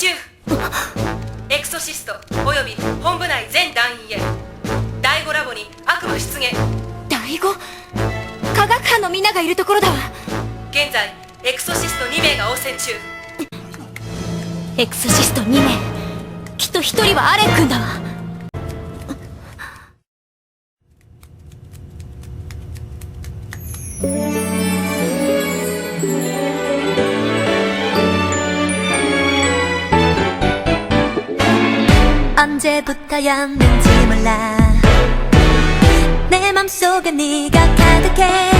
集。エクソシストおよび本部内全団員へ。第5ラボに悪魔出現。第五？科学班のみんながいるところだわ。現在エクソシスト2名が応戦中。エクソシスト2名。きっと1人はアレン君だわ 언제부터였는지 몰라. 내 맘속에 네가 가득해.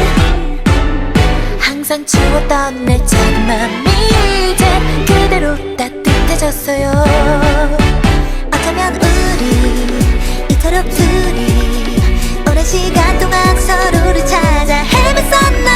항상 추웠던 내 작은 맘이 이제 그대로 따뜻해졌어요. 어쩌면 우리 이토록 둘이 오랜 시간 동안 서로를 찾아 헤맸었나?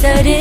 said it.